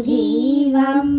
ജീവം